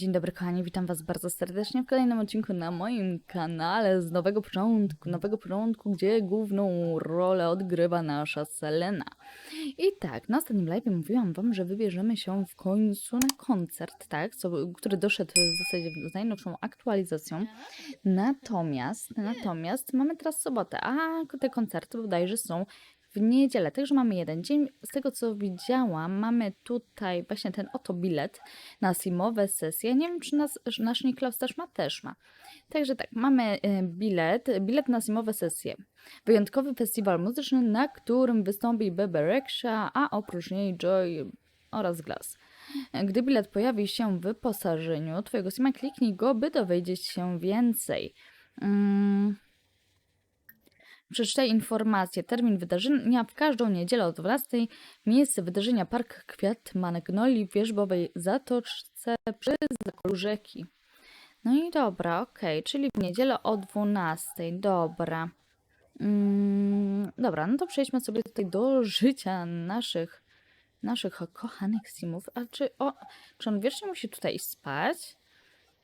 Dzień dobry kochani, witam was bardzo serdecznie w kolejnym odcinku na moim kanale z nowego początku, nowego początku, gdzie główną rolę odgrywa nasza Selena. I tak, na ostatnim live mówiłam wam, że wybierzemy się w końcu na koncert, tak, co, który doszedł w zasadzie z najnowszą aktualizacją. Natomiast, natomiast mamy teraz sobotę, a te koncerty bodajże są w niedzielę, także mamy jeden dzień. Z tego co widziałam, mamy tutaj właśnie ten oto bilet na simowe sesje. Nie wiem, czy nas, nasz Niklaus też ma, też ma. Także tak, mamy e, bilet, bilet na simowe sesje. Wyjątkowy festiwal muzyczny, na którym wystąpi Bebe Rexha, a oprócz niej Joy oraz Glass. Gdy bilet pojawi się w wyposażeniu Twojego sima, kliknij go, by dowiedzieć się więcej. Mm. Przeczytaj informacje. Termin wydarzenia w każdą niedzielę o 12. Miejsce wydarzenia Park Kwiat Magnoli w Wierzbowej Zatoczce przy zakolu rzeki. No i dobra, okej, czyli w niedzielę o 12. Dobra. Mm, dobra, no to przejdźmy sobie tutaj do życia naszych naszych kochanych simów. A czy, o, czy on wiecznie musi tutaj spać?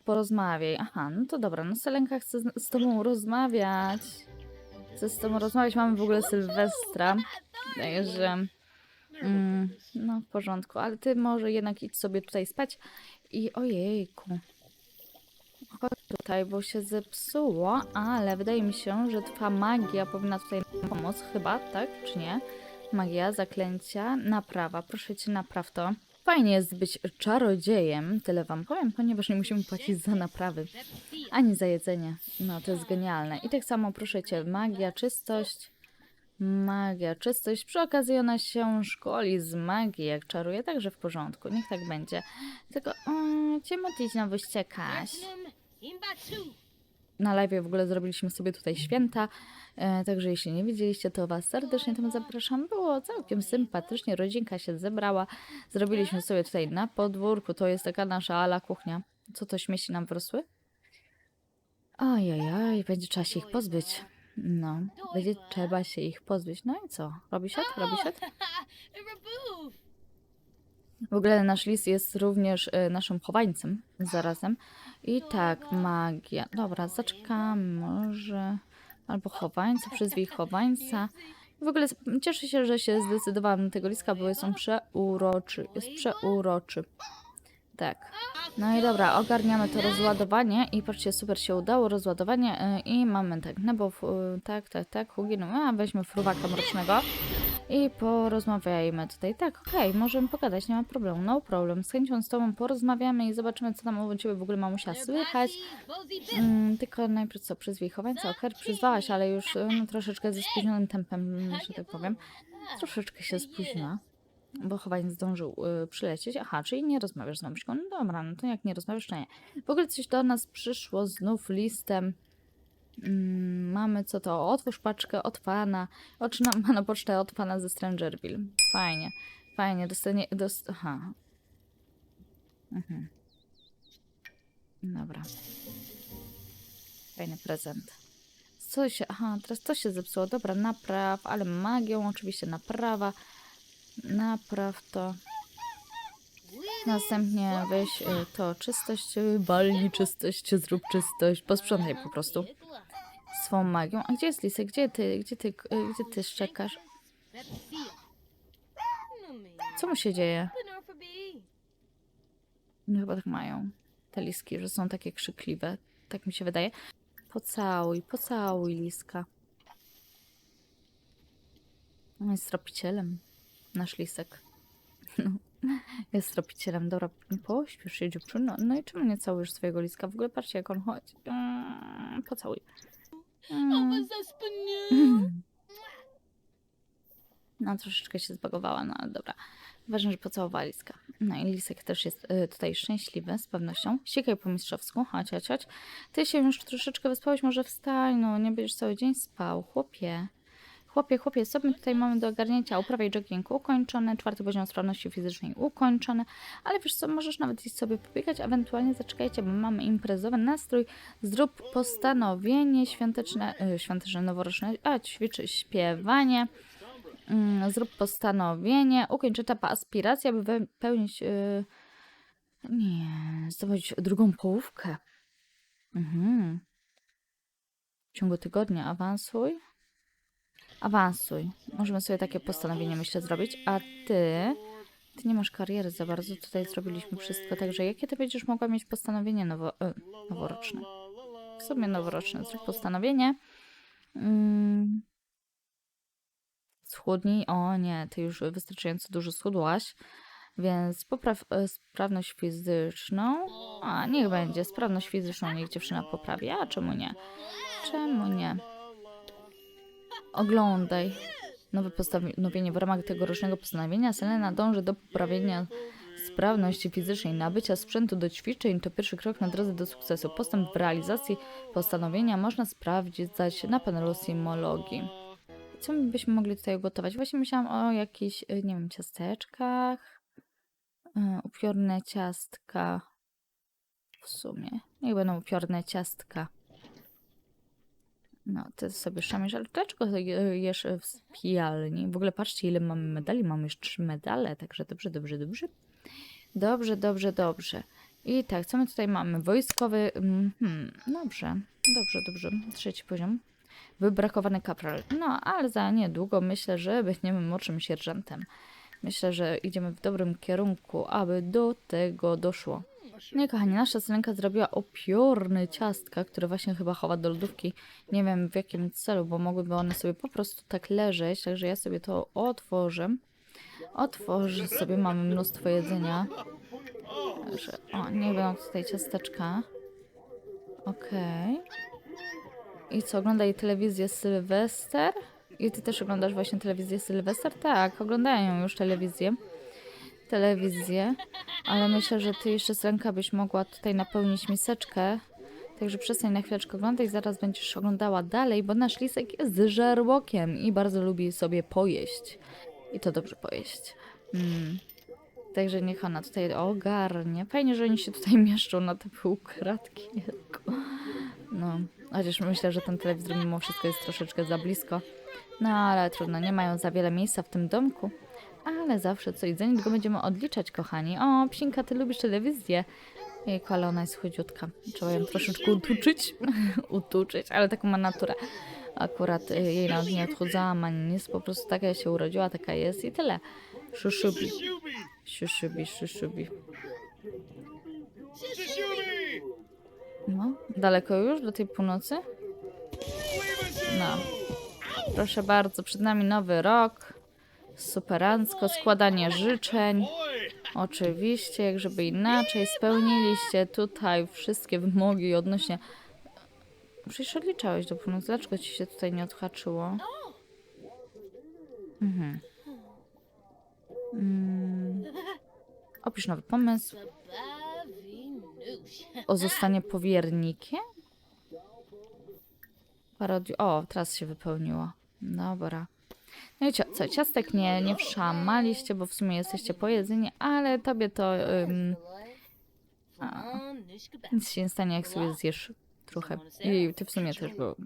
Porozmawiaj. Aha, no to dobra, no Selenka chce z, z tobą rozmawiać. Chcę z tobą rozmawiać. Mamy w ogóle Sylwestra. Także. Mm, no w porządku, ale ty może jednak idź sobie tutaj spać. I ojejku. Chodź tutaj, bo się zepsuło, ale wydaje mi się, że twa magia powinna tutaj pomóc, chyba, tak? Czy nie? Magia, zaklęcia, naprawa. Proszę cię, napraw to. Fajnie jest być czarodziejem, tyle wam powiem, ponieważ nie musimy płacić za naprawy, ani za jedzenie. No, to jest genialne. I tak samo proszę cię, magia, czystość. Magia, czystość. Przy okazji ona się szkoli z magii, jak czaruje, także w porządku. Niech tak będzie. Tylko, um, cię modlić na wyściekaś. Na live w ogóle zrobiliśmy sobie tutaj święta, e, także jeśli nie widzieliście, to Was serdecznie tam zapraszam. Było całkiem sympatycznie, rodzinka się zebrała. Zrobiliśmy sobie tutaj na podwórku, to jest taka nasza ala kuchnia. Co to śmieci nam wrosły? Ojej, będzie trzeba się ich pozbyć. No, będzie trzeba się ich pozbyć. No i co? Robi się? Robi się? W ogóle nasz lis jest również y, naszym chowańcem zarazem. I tak, magia. Dobra, zaczekamy może. Albo chowańca, przyzwij chowańca. W ogóle cieszę się, że się zdecydowałam na tego liska, bo jest on przeuroczy. Jest przeuroczy. Tak. No i dobra, ogarniamy to rozładowanie i patrzcie, super się udało, rozładowanie y, i mamy tak, no bo y, tak, tak, tak, Hugin, a weźmy fruwaka mrocznego i porozmawiajmy tutaj. Tak, okej, możemy pogadać, nie ma problemu, no problem. Z chęcią z tobą porozmawiamy i zobaczymy, co tam u ciebie w ogóle mamusia słychać. Mm, tylko najpierw co, przyzwij chowańca, okej, przyzwałaś, ale już y, no, troszeczkę ze spóźnionym tempem, że tak powiem. Troszeczkę się spóźniła bo chowań zdążył y, przylecieć. Aha, czyli nie rozmawiasz z mamuśką. No dobra, no to jak nie rozmawiasz, to nie. W ogóle coś do nas przyszło znów listem. Mm, mamy co to? Otwórz paczkę od pana. Otrzymam na pocztę od pana ze Strangerville. Fajnie, fajnie. Dostanie. Dost... Aha. Mhm. Dobra. Fajny prezent. Co się. Aha, teraz to się zepsuło. Dobra, napraw, ale magią oczywiście naprawa. Napraw to. Następnie weź y, to czystość, y, walnij czystość, zrób czystość, posprzątaj po prostu swą magią. A gdzie jest Lisek? Gdzie ty, gdzie ty, y, gdzie ty szczekasz? Co mu się dzieje? No chyba tak mają te liski, że są takie krzykliwe. Tak mi się wydaje. Pocałuj, pocałuj liska. On jest tropicielem. Nasz lisek. No, jest tropicielem. Dobra, pośpiesz się dziewczyno. No i czemu nie całujesz swojego liska? W ogóle patrzcie jak on chodzi. Mm, pocałuj. Mm. No troszeczkę się zbagowała, no ale dobra. Ważne, że pocałowała liska. No i lisek też jest y, tutaj szczęśliwy, z pewnością. Ściekaj po mistrzowsku, chodź, chodź, chodź. Ty się już troszeczkę wyspałeś, może wstań, no nie będziesz cały dzień spał, chłopie. Chłopie, chłopie, co my tutaj mamy do ogarnięcia? Uprawiaj jogging ukończony, czwarty poziom sprawności fizycznej ukończony, ale wiesz co, możesz nawet iść sobie pobiegać, ewentualnie zaczekajcie, bo mamy imprezowy nastrój, zrób postanowienie świąteczne, yy, świąteczne, noworoczne, a ćwiczy śpiewanie, yy, zrób postanowienie, ukończ etap aspiracji, aby wypełnić... Yy, Nie, zdobyć drugą połówkę. Mhm. W ciągu tygodnia awansuj. Awansuj. Możemy sobie takie postanowienie, myślę, zrobić. A ty... Ty nie masz kariery za bardzo. Tutaj zrobiliśmy wszystko. Także jakie ty będziesz mogła mieć postanowienie nowo, e, noworoczne? W sumie noworoczne. Zrób postanowienie. Mm. Schudnij. O nie, ty już wystarczająco dużo schudłaś. Więc popraw e, sprawność fizyczną. A, niech będzie. Sprawność fizyczną niech dziewczyna poprawi. A czemu nie? Czemu nie? Oglądaj. Nowe postanowienie w ramach tegorocznego postanowienia Selena dąży do poprawienia sprawności fizycznej. Nabycia sprzętu do ćwiczeń to pierwszy krok na drodze do sukcesu. Postęp w realizacji postanowienia można sprawdzić na panelu simologii. Co my byśmy mogli tutaj ugotować? Właśnie myślałam o jakichś, y, nie wiem, ciasteczkach. Y, Upiorne ciastka. W sumie. Niech będą upiorne ciastka. No, ty sobie szamiesz, ale dlaczego jesz w pijalni? W ogóle patrzcie, ile mamy medali. Mamy już trzy medale, także dobrze, dobrze, dobrze. Dobrze, dobrze, dobrze. I tak, co my tutaj mamy? Wojskowy. Mhm, dobrze, dobrze, dobrze. Trzeci poziom. Wybrakowany kapral. No, ale za niedługo myślę, że będziemy młodszym sierżantem. Myślę, że idziemy w dobrym kierunku, aby do tego doszło. No kochani, nasza syrenka zrobiła opiorne ciastka, które właśnie chyba chowa do lodówki. Nie wiem w jakim celu, bo mogłyby one sobie po prostu tak leżeć, także ja sobie to otworzę. Otworzę sobie, mamy mnóstwo jedzenia. Także, o, nie będą tutaj ciasteczka. Okej. I co, oglądaj telewizję Sylwester? I ty też oglądasz właśnie telewizję Sylwester? Tak, oglądają już telewizję. Telewizję. Ale myślę, że ty jeszcze z ręka byś mogła tutaj napełnić miseczkę. Także przestań na chwileczkę oglądać, zaraz będziesz oglądała dalej, bo nasz lisek jest żarłokiem i bardzo lubi sobie pojeść. I to dobrze pojeść. Mm. Także niech ona tutaj ogarnie. Fajnie, że oni się tutaj mieszczą na te półkratki. No, chociaż myślę, że ten telewizor mimo wszystko jest troszeczkę za blisko. No, ale trudno, nie mają za wiele miejsca w tym domku. Ale zawsze coś, za niedługo będziemy odliczać, kochani. O, psinka, ty lubisz telewizję. Jejku, ale ona jest chudziutka. Trzeba ją troszeczkę utuczyć. utuczyć, ale taką ma naturę. Akurat y, jej nawet nie odchudzałam, ani nic. Po prostu taka się urodziła, taka jest i tyle. Szuszubi. Szuszubi, szuszubi. No, daleko już do tej północy? No. Proszę bardzo, przed nami nowy rok. Superancko, składanie życzeń. Oczywiście, jak żeby inaczej, spełniliście tutaj wszystkie wymogi odnośnie... Przecież odliczałeś do północy, dlaczego ci się tutaj nie odhaczyło? Mhm. Mm. Opisz nowy pomysł. O zostanie powiernikiem? Parodi... O, teraz się wypełniło. Dobra. No i co, ciastek nie, nie wszamaliście, bo w sumie jesteście po jedzeniu, ale tobie to ym, nic się nie stanie, jak sobie zjesz trochę. I ty w sumie też, bo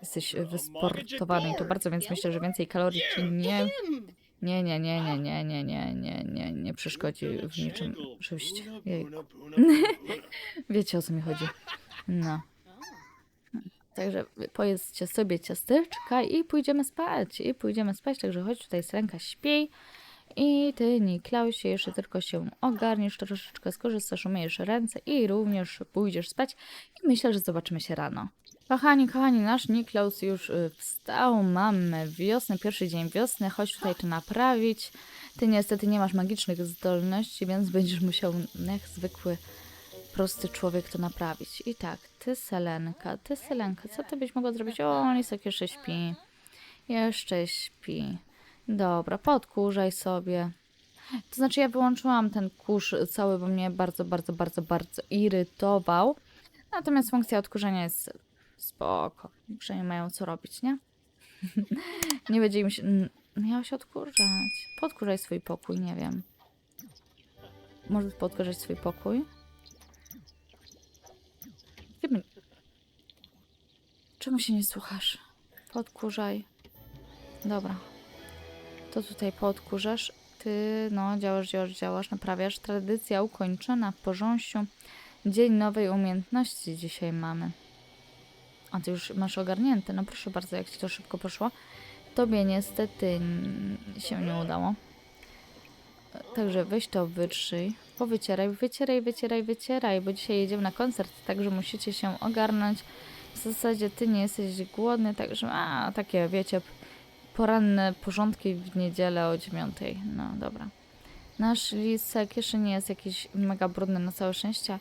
jesteś wysportowany i to bardzo, więc myślę, że więcej kalorii ci nie... Nie, nie, nie, nie, nie, nie, nie, nie, nie, nie przeszkodzi w niczym. Oczywiście. Wiecie o co mi chodzi. No. Także pojedzcie sobie ciasteczka i pójdziemy spać. I pójdziemy spać, także chodź tutaj Srenka śpi. I ty, Niklausie, jeszcze tylko się ogarniesz, troszeczkę skorzystasz, umyjesz ręce i również pójdziesz spać. I myślę, że zobaczymy się rano. Kochani, kochani, nasz Niklaus już y, wstał. Mamy wiosnę, pierwszy dzień wiosny. Chodź tutaj to naprawić. Ty niestety nie masz magicznych zdolności, więc będziesz musiał jak zwykły prosty człowiek to naprawić. I tak, ty Selenka, ty Selenka, co ty byś mogła zrobić? O, Lisek jeszcze śpi. Jeszcze śpi. Dobra, podkurzaj sobie. To znaczy ja wyłączyłam ten kurz cały, bo mnie bardzo, bardzo, bardzo, bardzo irytował. Natomiast funkcja odkurzania jest spoko. Przynajmniej mają co robić, nie? nie będzie im się... Miało się odkurzać. Podkurzaj swój pokój, nie wiem. Możesz podkurzać swój pokój? Gdzie my... Czemu się nie słuchasz? Podkurzaj. Dobra. To tutaj podkurzasz. ty, no, działasz, działasz, działasz, naprawiasz. Tradycja ukończona w porząsiu. Dzień nowej umiejętności dzisiaj mamy. A ty już masz ogarnięte. No proszę bardzo, jak ci to szybko poszło. Tobie niestety się nie udało. Także weź to wytrzyj, powycieraj, wycieraj, wycieraj, wycieraj, bo dzisiaj jedziemy na koncert, także musicie się ogarnąć. W zasadzie ty nie jesteś głodny, także a, takie wiecie, poranne porządki w niedzielę o dziewiątej. No dobra. Nasz lisek jeszcze nie jest jakiś mega brudny na całe szczęście.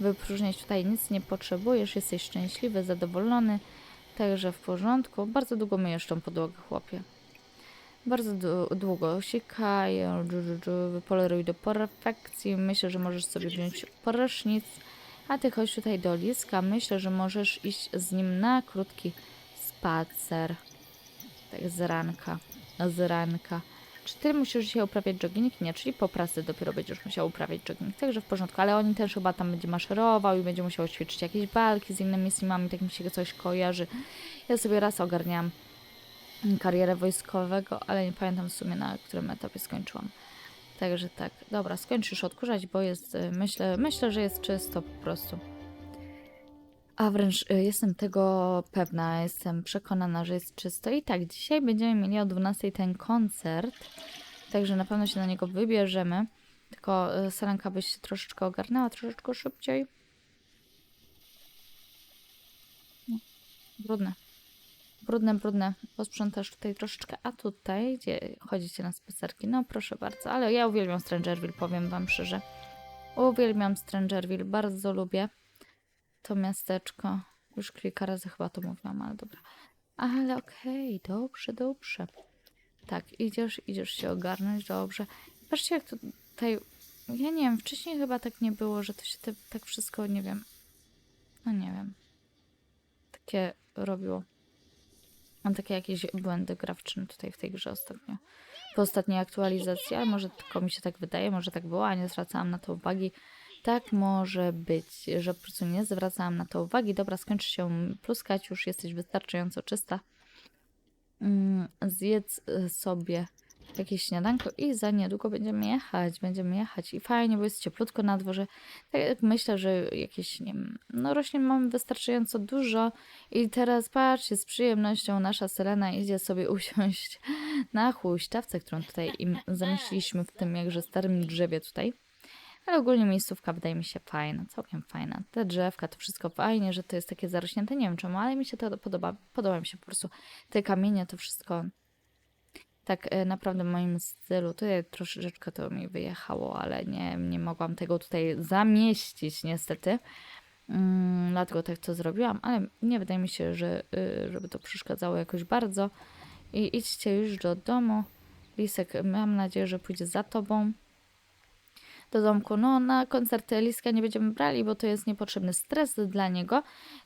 Wypróżniać tutaj nic nie potrzebujesz, jesteś szczęśliwy, zadowolony, także w porządku. Bardzo długo myjesz tą podłogę, chłopie. Bardzo dłu- długo sikaj, dżu, dżu, dżu, wypoleruj do perfekcji. Myślę, że możesz sobie wziąć prysznic. A ty chodź tutaj do liska. Myślę, że możesz iść z nim na krótki spacer. Tak z ranka. Z ranka. Czy ty musisz dzisiaj uprawiać jogging? Nie, czyli po pracy dopiero będziesz musiał uprawiać jogging. Także w porządku, ale on też chyba tam będzie maszerował i będzie musiał ćwiczyć jakieś walki z innymi simami, tak mi się coś kojarzy. Ja sobie raz ogarniałam karierę wojskowego, ale nie pamiętam w sumie na którym etapie skończyłam. Także tak, dobra, skończysz odkurzać, bo jest, y, myślę, myślę, że jest czysto po prostu. A wręcz y, jestem tego pewna, jestem przekonana, że jest czysto. I tak, dzisiaj będziemy mieli o 12 ten koncert, także na pewno się na niego wybierzemy. Tylko y, Saranka byś się troszeczkę ogarnęła, troszeczkę szybciej. No, brudne. Brudne, brudne. Posprzątasz tutaj troszeczkę. A tutaj, gdzie chodzicie na spacerki? No proszę bardzo. Ale ja uwielbiam Strangerville, powiem wam szczerze. Uwielbiam Strangerville, bardzo lubię to miasteczko. Już kilka razy chyba to mówiłam, ale dobra. Ale okej, dobrze, dobrze. Tak, idziesz, idziesz się ogarnąć, dobrze. Patrzcie, jak tutaj... Ja nie wiem, wcześniej chyba tak nie było, że to się te, tak wszystko, nie wiem... No nie wiem. Takie robiło. Mam takie jakieś błędy grawczne tutaj w tej grze ostatnio. Po ostatniej aktualizacji, ale może tylko mi się tak wydaje, może tak było, a nie zwracałam na to uwagi. Tak może być, że po prostu nie zwracałam na to uwagi. Dobra, skończy się pluskać, już jesteś wystarczająco czysta. Mm, zjedz y, sobie jakieś śniadanko i za niedługo będziemy jechać, będziemy jechać i fajnie, bo jest cieplutko na dworze. Tak myślę, że jakieś, nie wiem, no roślin mamy wystarczająco dużo i teraz patrzcie, z przyjemnością nasza Selena idzie sobie usiąść na huśtawce, którą tutaj im zamieściliśmy w tym jakże starym drzewie tutaj. Ale ogólnie miejscówka wydaje mi się fajna, całkiem fajna. Te drzewka, to wszystko fajnie, że to jest takie zarośnięte, nie wiem czemu, ale mi się to podoba. Podoba mi się po prostu te kamienie, to wszystko tak e, naprawdę w moim stylu. Tutaj troszeczkę to mi wyjechało, ale nie, nie mogłam tego tutaj zamieścić niestety. Mm, dlatego tak to zrobiłam, ale nie wydaje mi się, że y, żeby to przeszkadzało jakoś bardzo. I idźcie już do domu. Lisek, mam nadzieję, że pójdzie za tobą do domku. No, na koncerty Liska nie będziemy brali, bo to jest niepotrzebny stres dla niego.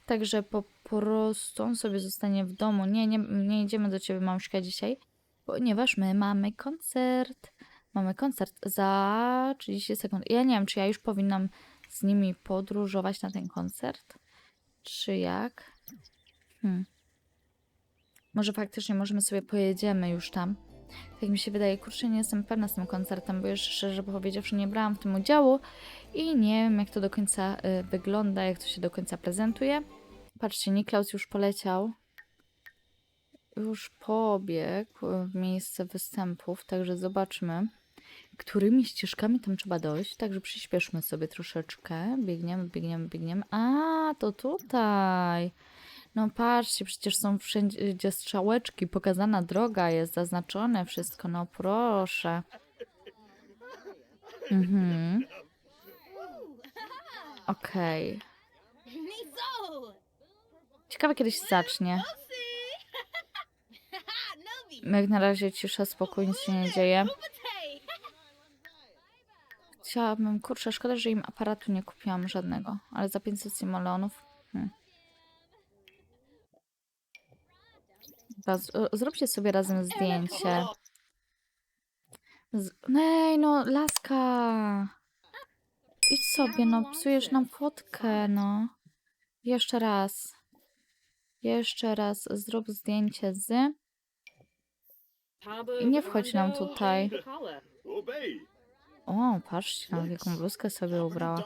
Także po prostu on sobie zostanie w domu. Nie, nie, nie idziemy do ciebie, mamuśka, dzisiaj, ponieważ my mamy koncert. Mamy koncert za 30 sekund. Ja nie wiem, czy ja już powinnam z nimi podróżować na ten koncert, czy jak. Hmm. Może faktycznie możemy sobie pojedziemy już tam. Tak mi się wydaje, kurczę, nie jestem pewna z tym koncertem, bo jeszcze szczerze powiedziawszy nie brałam w tym udziału i nie wiem, jak to do końca y, wygląda, jak to się do końca prezentuje. Patrzcie, Niklaus już poleciał. Już pobiegł w miejsce występów, także zobaczmy, którymi ścieżkami tam trzeba dojść. Także przyspieszmy sobie troszeczkę. Biegniemy, biegniemy, biegniemy. A, to tutaj. No patrzcie, przecież są wszędzie strzałeczki, pokazana droga jest, zaznaczone wszystko, no proszę. Mhm. Okej. Niso! Ciekawe kiedyś zacznie. Jak na razie cisza, spokój, nic się nie dzieje. Chciałabym, kurczę, szkoda, że im aparatu nie kupiłam żadnego, ale za 500 simoleonów. Hmm. Dobra, z- o, Zróbcie sobie razem zdjęcie. Z... Nej, no, laska! Idź sobie, no, psujesz nam fotkę, no. Jeszcze raz. Jeszcze raz zrób zdjęcie z... I nie wchodź nam tutaj. O, patrzcie, na jaką bluzkę sobie ubrała.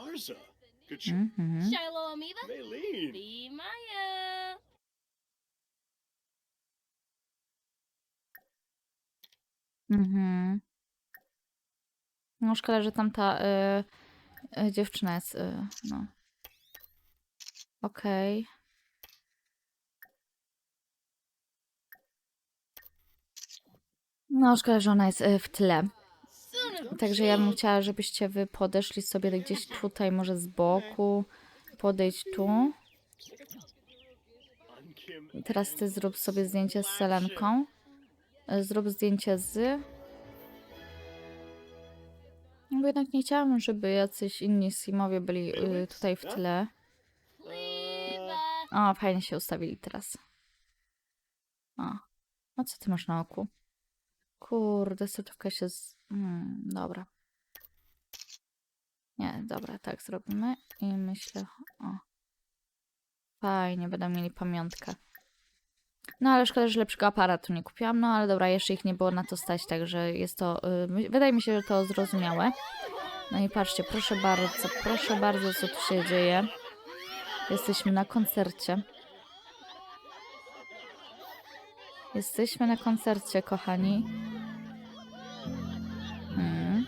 Mhm. Mhm. No szkoda, że tamta y, y, dziewczyna jest, y, no. Okej. No szkoda, że ona jest y, w tle. Także ja bym chciała, żebyście wy podeszli sobie gdzieś tutaj, może z boku. Podejdź tu. Teraz ty zrób sobie zdjęcie z Selenką. Y, Zrób zdjęcie z... No bo jednak nie chciałam, żeby jacyś inni Simowie byli y, tutaj w tle. O, fajnie się ustawili teraz. O. A co ty masz na oku? Kurde, soczewka się z... Mm, dobra. Nie, dobra, tak zrobimy. I myślę... O. Fajnie, będą mieli pamiątkę. No ale szkoda, że lepszego aparatu nie kupiłam. No ale dobra, jeszcze ich nie było na to stać, także jest to... y, wydaje mi się, że to zrozumiałe. No i patrzcie, proszę bardzo, proszę bardzo, co tu się dzieje. Jesteśmy na koncercie. Jesteśmy na koncercie, kochani. Mm.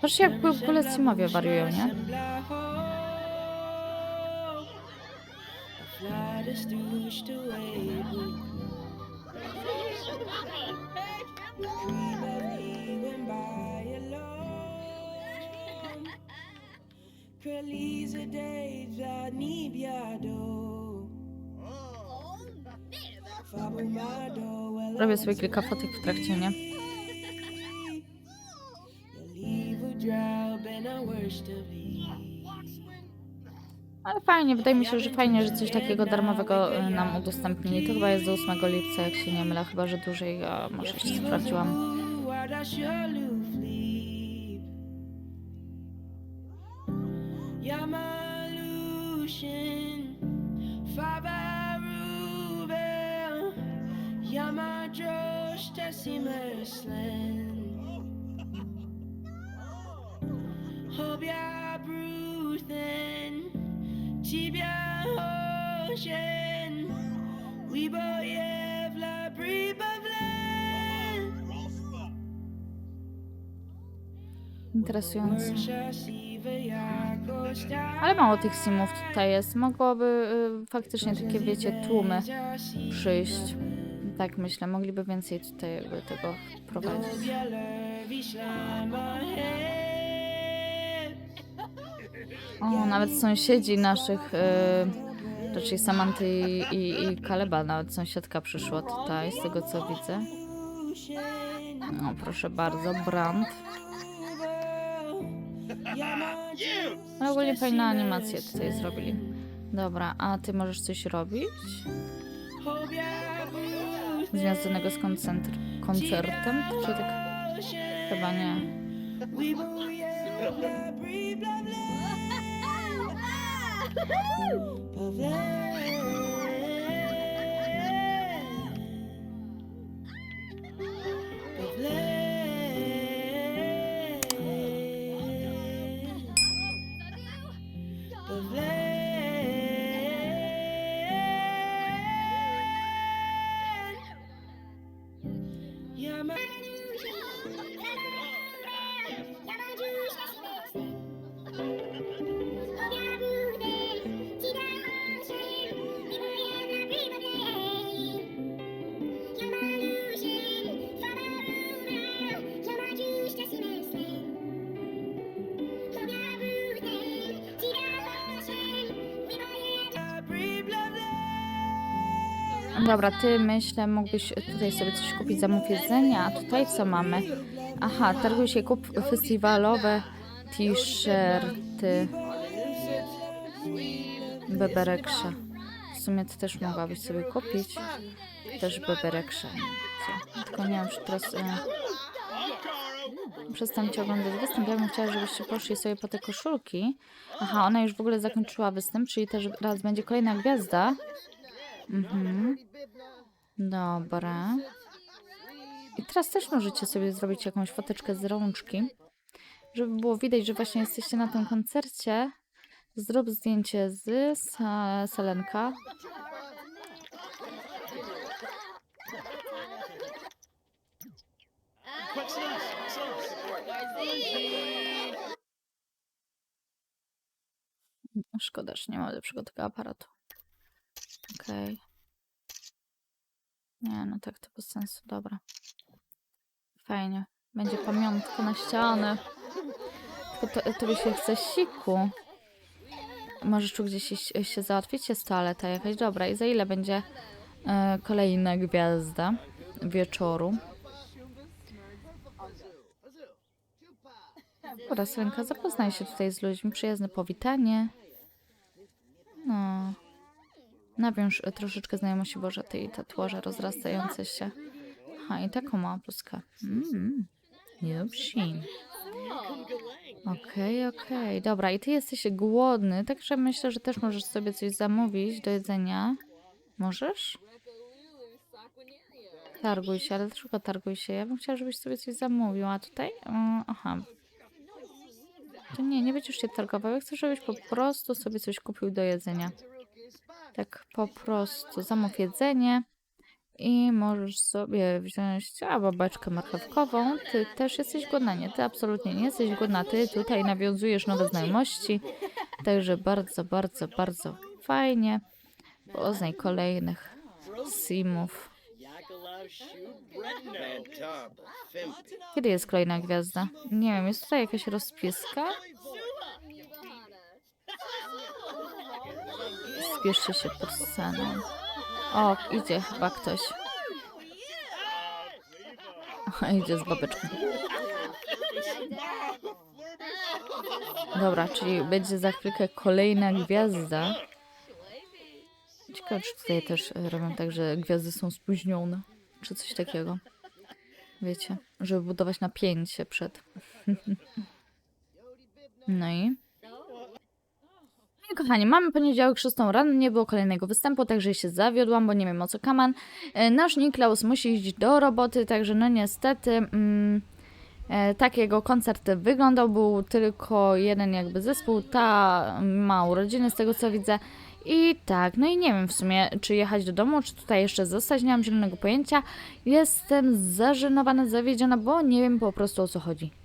Patrzcie, jak w ogóle Simowie wariują, nie? Nibiado Fabumado Robię sobie kilka fotek w trakcie, nie? Ale fajnie, wydaje mi się, że fajnie, że coś takiego darmowego y, nam udostępnili. To chyba jest do 8 lipca, jak się nie mylę, chyba że dłużej, a może jeszcze sprawdziłam. Tessimerslen, Hobia Bruthen, Tibia Ocean, Wiboyev La Bribavlen. Interesujące. Ale mało tych simów tutaj jest. Mogłoby y, faktycznie takie, wiecie, tłumy przyjść. Tak myślę, mogliby więcej tutaj jakby tego prowadzić. O, nawet sąsiedzi naszych, y, raczej Samanty i, i, i Kaleba, nawet sąsiadka przyszła tutaj, z tego co widzę. No, proszę bardzo, Brand. Ale ogólnie fajne animacje tutaj zrobili. Dobra, a ty możesz coś robić? Związanego z koncertem? Czy tak? Chyba nie. Dobra, ty myślę, mógłbyś tutaj sobie coś kupić, zamów jedzenia, a tutaj co mamy? Aha, targuj się, kup festiwalowe t-shirty. Bebereksza. W sumie ty też mogłabyś sobie kupić. Też bebereksza. Tylko nie wiem, czy teraz... E... Przestańcie oglądać występ. Ja bym chciała, żebyście poszli sobie po te koszulki. Aha, ona już w ogóle zakończyła występ, czyli też raz będzie kolejna gwiazda. Mhm. Dobra. I teraz też możecie sobie zrobić jakąś foteczkę z rączki, żeby było widać, że właśnie jesteście na tym koncercie. Zrób zdjęcie z Selenka. Szkoda, że nie mam lepszego tego aparatu. Okej. Nie, no tak to bez sensu, dobra. Fajnie. Będzie pamiątka na ścianę. Tylko to, tobie się chce siku. Możesz tu gdzieś iść, się załatwić? Jest toaleta jakaś. Dobra, i za ile będzie e, kolejna gwiazda wieczoru? Dobra, Selenka, zapoznaj się tutaj z ludźmi. Przyjazne powitanie. No. Nawiąż e, troszeczkę znajomości Boże tej tatuaże rozrastające się. Aha, i taką mała bluzkę. Mm. Okej, okej. Dobra, i ty jesteś głodny, także myślę, że też możesz sobie coś zamówić do jedzenia. Możesz? Targuj się, ale dlaczego targuj się? Ja bym chciała, żebyś sobie coś zamówił, a tutaj? Mm, aha. To nie, nie będziesz się targował. Ja chcę, żebyś po prostu sobie coś kupił do jedzenia. Tak po prostu zamów jedzenie i możesz sobie wziąć a, babeczkę marchewkową. Ty też jesteś głodna, nie? Ty absolutnie nie jesteś głodna. Ty tutaj nawiązujesz nowe znajomości. Także bardzo, bardzo, bardzo fajnie. Poznaj kolejnych simów. Kiedy jest kolejna gwiazda? Nie wiem, jest tutaj jakaś rozpieska? Spieszcie się pod sceną. O, idzie chyba ktoś. Idzie z babeczką. Dobra, czyli będzie za chwilkę kolejna gwiazda. Ciekawe, czy tutaj też robią tak, że gwiazdy są spóźnione. Czy coś takiego. Wiecie, żeby budować napięcie przed. No i. Kochani, mamy poniedziałek 6 rano, nie było kolejnego występu, także się zawiodłam, bo nie wiem o co kaman. E, Nasz Niklaus musi iść do roboty, także no niestety mm, e, tak jego koncert wyglądał, był tylko jeden jakby zespół, ta ma urodziny z tego co widzę. I tak, no i nie wiem w sumie, czy jechać do domu, czy tutaj jeszcze zostać, nie mam zielonego pojęcia. Jestem zażenowana, zawiedziona, bo nie wiem po prostu o co chodzi.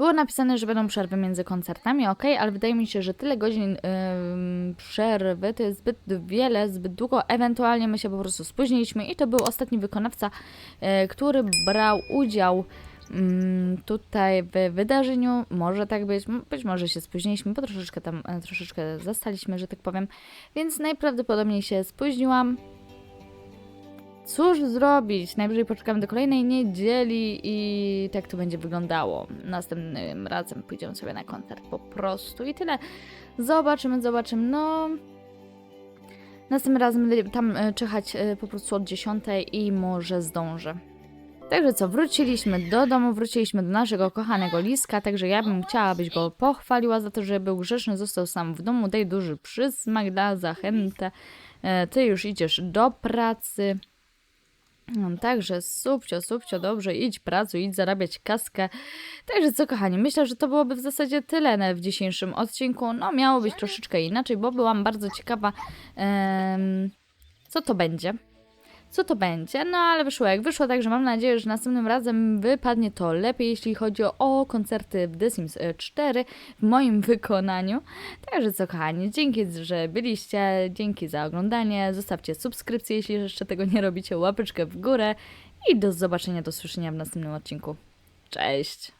Było napisane, że będą przerwy między koncertami, ok, ale wydaje mi się, że tyle godzin ym, przerwy to jest zbyt wiele, zbyt długo. Ewentualnie my się po prostu spóźniliśmy i to był ostatni wykonawca, y, który brał udział tutaj w wydarzeniu. Może tak być, być może się spóźniliśmy, bo troszeczkę tam, e, troszeczkę zastaliśmy, że tak powiem, więc najprawdopodobniej się spóźniłam. Cóż zrobić? Najwyżej poczekamy do kolejnej niedzieli i tak to będzie wyglądało. Następnym razem pójdziemy sobie na koncert po prostu i tyle. Zobaczymy, zobaczymy. No. Następnym razem będę tam e, czekać e, po prostu od 10 i może zdążę. Także co, wróciliśmy do domu, wróciliśmy do naszego kochanego Liska, także ja bym chciała, abyś go pochwaliła za to, że był grzeczny, został sam w domu, daj duży przysmak, da zachętę. E, Ty już idziesz do pracy. No, Także subcio, subcio, dobrze, idź pracuj, idź zarabiać kaskę. Także co kochani, myślę, że to byłoby w zasadzie tyle w dzisiejszym odcinku. No miało być troszeczkę inaczej, bo byłam bardzo ciekawa, em, co to będzie. Co to będzie? No ale wyszło jak wyszło, także mam nadzieję, że następnym razem wypadnie to lepiej, jeśli chodzi o koncerty w The Sims e, 4 w moim wykonaniu. Także co kochani, dzięki, że byliście, dzięki za oglądanie, zostawcie subskrypcję, jeśli jeszcze tego nie robicie, łapeczkę w górę i do zobaczenia, do słyszenia w następnym odcinku. Cześć!